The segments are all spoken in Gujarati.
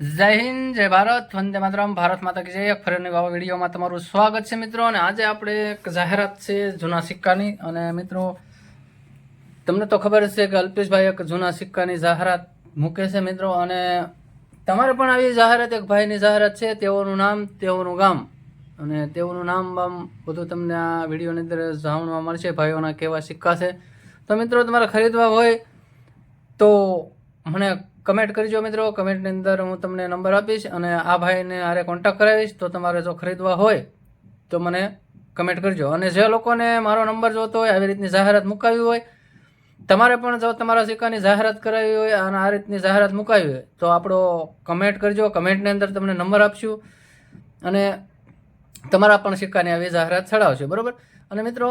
જય હિન્દ, જય ભારત. વંદે માતરમ. ભારત માતા કી જય. ફરી નવા વિડીયોમાં તમારું સ્વાગત છે મિત્રો. અને આજે આપણે એક જાહેરાત છે જૂના સિક્કાની. અને મિત્રો, તમને તો ખબર છે કે અલ્પેશભાઈ એક જૂના સિક્કાની જાહેરાત મૂકે છે મિત્રો. અને તમારે પણ આવી જાહેરાત, એક ભાઈની જાહેરાત છે. તેઓનું નામ, તેઓનું ગામ. અને તેઓનું નામ બામ બધું તમને આ વિડીયોની અંદર જાણવા મળશે. ભાઈઓના કેવા સિક્કા છે. તો મિત્રો, તમારે ખરીદવા હોય તો મને કમેન્ટ કરજો મિત્રો. કમેન્ટની અંદર હું તમને નંબર આપીશ અને આ ભાઈને આરે કોન્ટેક્ટ કરાવીશ. તો તમારે જો ખરીદવા હોય તો મને કમેન્ટ કરજો. અને જે લોકોને મારો નંબર જોતો હોય, આવી રીતની જાહેરાત મુકાવી હોય, તમારે પણ જો તમારા સિક્કાની જાહેરાત કરાવી હોય અને આ રીતની જાહેરાત મુકાવી હોય, તો આપણો કમેન્ટ કરજો. કમેન્ટની અંદર તમને નંબર આપશું અને તમારા પણ સિક્કાની આવી જાહેરાત ચડાવશે બરાબર? અને મિત્રો,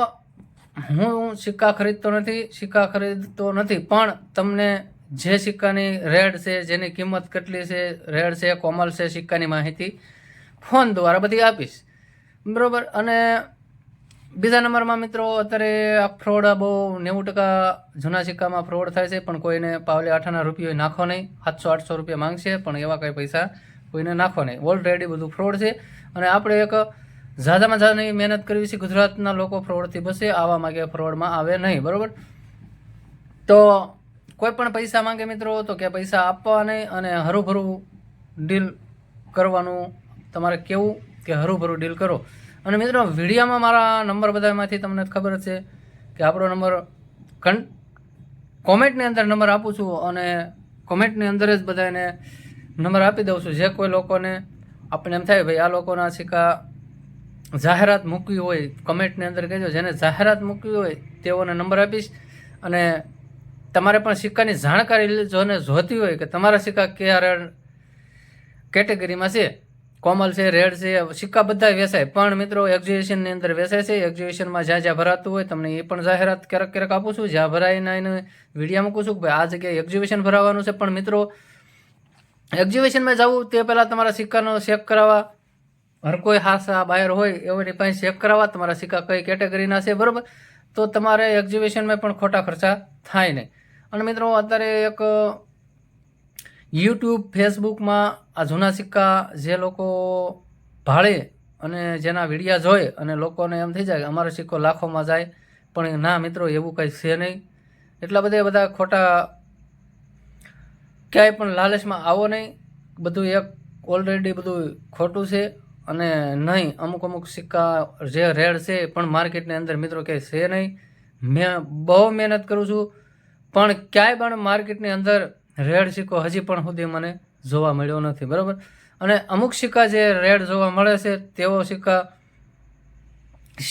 હું સિક્કા ખરીદતો નથી, સિક્કા ખરીદતો નથી, પણ તમને જે સિક્કાની રેડ છે, જેની કિંમત કેટલી છે, રેડ છે, કોમલ છે, સિક્કાની માહિતી ફોન દ્વારા બધી આપીશ. બરાબર? અને બીજા નંબરમાં મિત્રો, અત્યારે આ ફ્રોડ બહુ નેવું ટકા જૂના સિક્કામાં ફ્રોડ થાય છે, પણ કોઈને પાવલે આઠાના રૂપિયા નાખો નહીં. સાતસો, આઠસો રૂપિયા માંગશે, પણ એવા કંઈ પૈસા કોઈને નાખો નહીં. ઓલરેડી બધું ફ્રોડ છે. અને આપણે એક ઝાઝામાં ઝાઝાની મહેનત કરવી છે, ગુજરાતના લોકો ફ્રોડથી બસે આવા માગે ફ્રોડમાં આવે નહીં. બરાબર? તો કોઈ પણ પૈસા માંગે મિત્રો, તો કે પૈસા આપવા નહીં અને હરુભરું ડીલ કરવાનું તમારે કેવું કે હરુભરું ડીલ કરો. અને મિત્રો, વિડીયામાં મારા નંબર બધામાંથી તમને ખબર છે કે આપણો નંબર કન કોમેન્ટની અંદર નંબર આપું છું અને કોમેન્ટની અંદર જ બધાને નંબર આપી દઉં છું. જે કોઈ લોકોને આપણે એમ થાય, ભાઈ, આ લોકોના સિક્કા જાહેરાત મૂકવી હોય, કમેન્ટની અંદર કહેજો. જેને જાહેરાત મૂકવી હોય, તેઓને નંબર આપીશ અને તમારે પણ સિક્કાની જાણકારી જોને જોતી હોય કે તમારા સિક્કા કયા કેટેગરીમાં છે? કોમલ છે, રેડ છે સિક્કા બધા વેચાય. પણ મિત્રો એક્ઝિબિશનની અંદર વેચાય છે. એક્ઝિબિશનમાં જ્યાં જ્યાં ભરાતું હોય, તમને એ પણ જાહેરાત ક્યારેક ક્યારેક આપું છું. જ્યાં ભરાઈને એને વીડિયો મૂકું છું કે ભાઈ આ જગ્યાએ એક્ઝિબિશન ભરાવાનું છે. પણ મિત્રો એક્ઝિબિશનમાં જવું તે પહેલાં તમારા સિક્કાનો ચેક કરાવવા. હર કોઈ હાસા બાયર હોય એઓની પાસે ચેક કરાવવા તમારા સિક્કા કઈ કેટેગરીના છે, બરાબર? તો તમારે એક્ઝિબિશનમાં પણ ખોટા ખર્ચા થાય નહીં. અને મિત્રો, અત્યારે એક યુટ્યુબ ફેસબુકમાં આ જૂના સિક્કા જે લોકો ભાળે અને જેના વિડીયા જોઈ અને લોકોને એમ થઈ જાય કે અમારો સિક્કો લાખોમાં જાય, પણ ના મિત્રો, એવું કંઈ છે નહીં. એટલા બધા બધા ખોટા ક્યાંય પણ લાલચમાં આવો નહીં. બધું એક ઓલરેડી બધું ખોટું છે અને નહીં, અમુક અમુક સિક્કા જે રેડ છે, પણ માર્કેટની અંદર મિત્રો ક્યાંય છે નહીં. મેં બહુ મહેનત કરું છું. પણ ક્યાંય પણ માર્કેટની અંદર રેડ સિક્કો હજી પણ સુધી મને જોવા મળ્યો નથી, બરાબર? અને અમુક સિક્કા જે રેડ જોવા મળે છે તેવો સિક્કા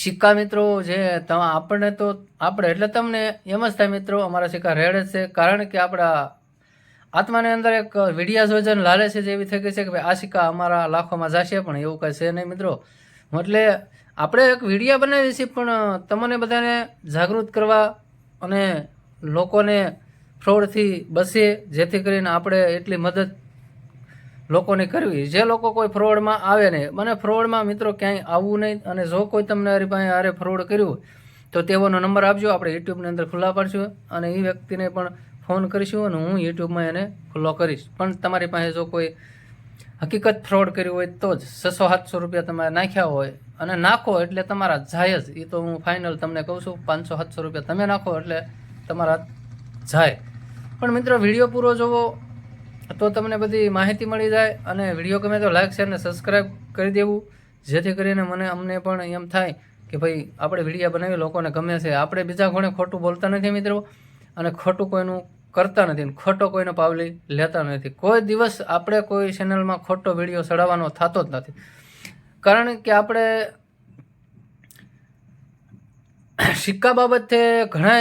સિક્કા મિત્રો જે આપણને તો આપણે, એટલે તમને એમ જ થાય મિત્રો, અમારા સિક્કા રેડ જ છે, કારણ કે આપણા આત્માની અંદર એક વિડિયા જોજન લાલે છે જેવી થઈ ગઈ છે કે ભાઈ, આ સિક્કા અમારા લાખોમાં જશે, પણ એવું કંઈ છે નહીં મિત્રો. એટલે આપણે એક વિડીયા બનાવીએ છીએ પણ તમને બધાને જાગૃત કરવા અને લોકોને ફ્રોડથી બસીએ જેથી કરીને આપણે એટલી મદદ લોકોને કરવી. જે લોકો કોઈ ફ્રોડમાં આવે નહીં મને ફ્રોડમાં મિત્રો ક્યાંય આવવું નહીં અને જો કોઈ તમને અરે પાસે અરે ફ્રોડ કર્યું તો તેઓનો નંબર આપજો. આપણે યુટ્યુબની અંદર ખુલ્લા પાડશું અને એ વ્યક્તિને પણ ફોન કરીશું અને હું યુટ્યુબમાં એને ખુલ્લો કરીશ. પણ તમારી પાસે જો કોઈ હકીકત ફ્રોડ કર્યું હોય તો જ છસો સાતસો રૂપિયા તમારે નાખ્યા હોય અને નાખો એટલે તમારા જાય જ. એ તો હું ફાઇનલ તમને કહું છું, પાંચસો સાતસો રૂપિયા તમે નાખો એટલે તમારા જાય. પણ મિત્રો, વીડિયો પૂરો જોવો તો તમને બધી માહિતી મળી જાય અને વીડિયો ગમે તો લાઈક શેર અને સબસ્ક્રાઈબ કરી દેવું. જેથી કરીને મને અમને પણ એમ થાય કે ભાઈ, આપણે વીડિયો બનાવી, લોકોને ગમે છે. આપણે બીજા કોને ખોટું બોલતા નથી મિત્રો. અને ખોટું કોઈનું કરતા નથી ખોટો કોઈનો પાવલી લેતા નથી. કોઈ દિવસ આપણે કોઈ ચેનલમાં ખોટો વીડિયો ચડાવવાનો થતો જ નથી. કારણ કે આપણે સિક્કા બાબતે ઘણા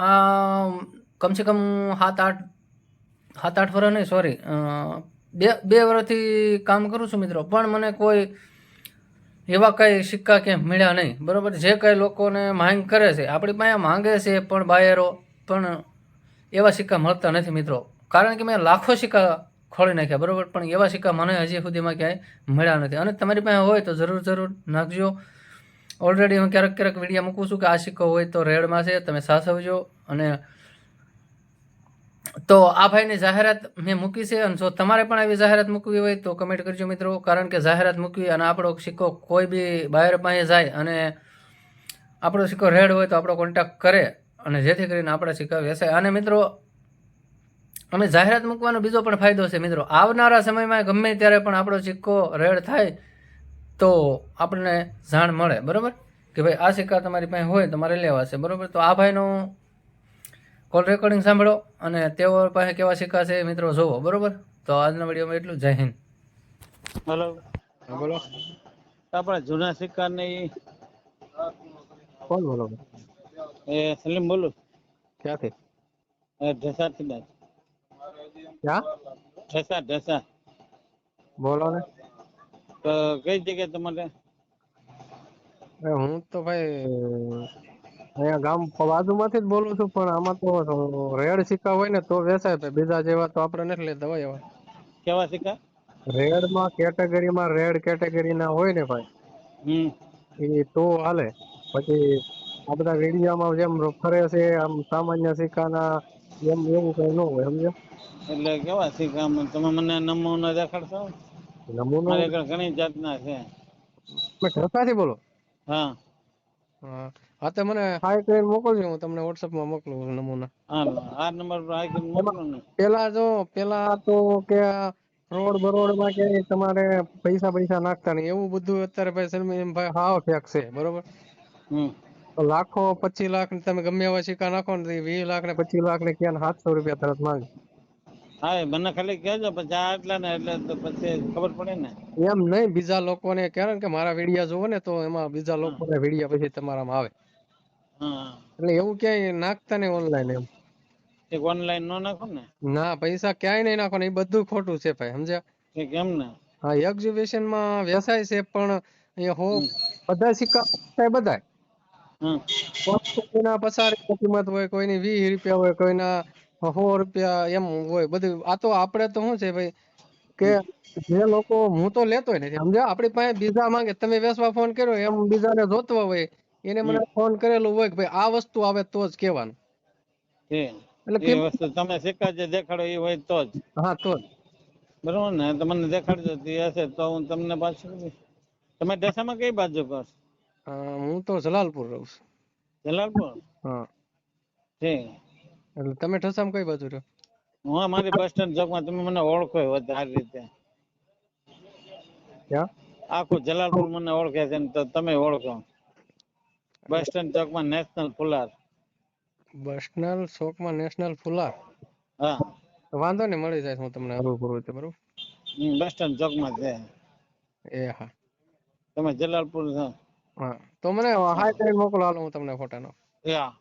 આ કમસે કમ સાત આઠ સાત આઠ વર્ષ નહીં સોરી બે બે વર્ષથી કામ કરું છું મિત્રો, પણ મને કોઈ એવા કંઈ સિક્કા ક્યાંય મળ્યા નહીં. બરાબર? જે કંઈ લોકોને માંગ કરે છે, આપણી પાસે માંગે છે, પણ બાયરો, પણ એવા સિક્કા મળતા નથી મિત્રો. કારણ કે મેં લાખો સિક્કા ખોલી નાખ્યા, બરાબર? પણ એવા સિક્કા મને હજી સુધીમાં ક્યાંય મળ્યા નથી. અને તમારી પાસે હોય તો જરૂર જરૂર નાખજો. ઓલરેડી હું ક્યારેક ક્યારેક વીડિયો મૂકું છું કે આ સિક્કો હોય તો રેડમાં છે, તમે સાસવજો અને તો આ ભાઈની જાહેરાત મેં મૂકી છે અને જો તમારે પણ આવી જાહેરાત મૂકવી હોય તો કમેન્ટ કરજો મિત્રો. કારણ કે જાહેરાત મૂકવી અને આપણો સિક્કો કોઈ બી બાયર પાસે જાય અને આપણો સિક્કો રેડ હોય તો આપણો કોન્ટેક્ટ કરે અને જેથી કરીને આપણા સિક્કા વેસે અને મિત્રો, અમે જાહેરાત મૂકવાનો બીજો પણ ફાયદો છે મિત્રો. આવનારા સમયમાં ગમે ત્યારે પણ આપણો સિક્કો રેડ થાય તો આપણને જાણ મળે બરાબર? કે ભાઈ આ સિક્કા તમારી પાસે હોય તમારે લેવા છે બરાબર? તો આ ભાઈનું કોલ રેકોર્ડિંગ સાંભળો અને તેઓ પાસે કેવા સિક્કા છે એ મિત્રો જોવો બરોબર? તો આજના વિડીયોમાં એટલું જય હિન્દ. હલો. બોલો. આપણા જૂના સિક્કા ને કોણ બોલો? એ સલીમ બોલું. ક્યાંથી? એ ઢેસા થી ક્યાં? ઢસા ઢસા. બોલો ને. તો કઈ જગ્યાએ તમારે? હું તો ભાઈ અહીંયા ગામ બાજુમાંથી જ બોલું છું પણ આમાં તો રેડ સિક્કા હોય ને તો વેચાય ભાઈ બીજા જેવા તો આપણે નથી લેતા હોય એવા. કેવા સિક્કા? રેડમાં કેટેગરીમાં રેડ કેટેગરી ના હોય ને ભાઈ. હમ. એ તો હાલે. પછી આ બધા રેડિયામાં જેમ ફરે છે આમ સામાન્ય સિક્કાના એમ એવું કઈ ન હોય સમજો એટલે કેવા સિક્કા તમે મને નમૂના દેખાડશો? નમૂનો મારે આગળ ઘણી જાતના છે. તમે ઢસાથી બોલો. હા. હા હા તો મને હાઈ કરીને મોકલજો હું તમને વોટ્સઅપમાં મોકલું નમૂના. હા આ નંબર પર આઈકન મોકલો ને. પેલા જો પેલા તો કે રોડ બરોડમાં કે તમારે પૈસા પૈસા નાખતા નહીં એવું બધું અત્યારે ભાઈ સલમી એમ ભાઈ હાવ ફેક છે બરોબર? હમ. લાખો પચીસ લાખ ને તમે ગમે એવા સિક્કા નાખો ને વીસ લાખ ને પચીસ લાખ ને ક્યાં સાતસો રૂપિયા તરત માંગે. હા મને ખાલી કહેજો પછી આ એટલા ને એટલે તો પછી ખબર પડે ને. એમ નહીં બીજા લોકોને કારણ કે મારા વિડિયા જોવો ને તો એમાં બીજા લોકોને વિડિયા પછી તમારામાં આવે. એટલે એવું ક્યાંય નાખતા નહીં ઓનલાઈન એમ. એક ઓનલાઈન નો નાખો ને? ના પૈસા ક્યાંય નહીં નાખો ને એ બધું ખોટું છે ભાઈ સમજ્યા? કે કેમ ને? હા એક્ઝિબિશનમાં વેચાય છે પણ એ હો બધા સિક્કા બધા કોઈના પસાર કિંમત હોય કોઈની વીસ રૂપિયા હોય કોઈના સો રૂપિયા એમ હોય બધું. આ તો આપણે તો શું છે ભાઈ કે જે લોકો હું તો લેતો નથી. સમજ્યા? આપણી પાસે બીજા માંગે તમે વેચવા ફોન કર્યો એમ બીજાને જોતવા હોય એને મને ફોન કરેલું હોય કે ભાઈ આ વસ્તુ આવે તો જ કહેવાનું. એટલે એ વસ્તુ તમે સિક્કા જે દેખાડો એ હોય તો જ. હા તો જ. બરોબર ને? તમને મને દેખાડજો તે હશે તો હું તમને પાછું તમે ઢેસામાં કઈ બાજુ પર? હું તો જલાલપુર રહું છું. જલાલપુર? હા. છે એટલે તમે ઠસામાં કઈ બાજુ રહ્યો? હું અમારી બસ સ્ટેન્ડ ચોકમાં તમે મને ઓળખો વધારે રીતે. આખું જલાલપુર મને ઓળખે છે ને તો તમે ઓળખો. બસ સ્ટેન્ડ ચોકમાં નેશનલ ફુલાર બસ સ્ટેન્ડ ચોકમાં નેશનલ ફુલાર હા. વાંધો નહીં મળી જાય હું તમને હરવું કરું તે બરોબર? બસ સ્ટેન્ડ ચોકમાં છે. એ હા. તમે જલાલપુર છો? હા. તો મને હાઈ કરીને મોકલો હાલો હું તમને ફોટાનો યા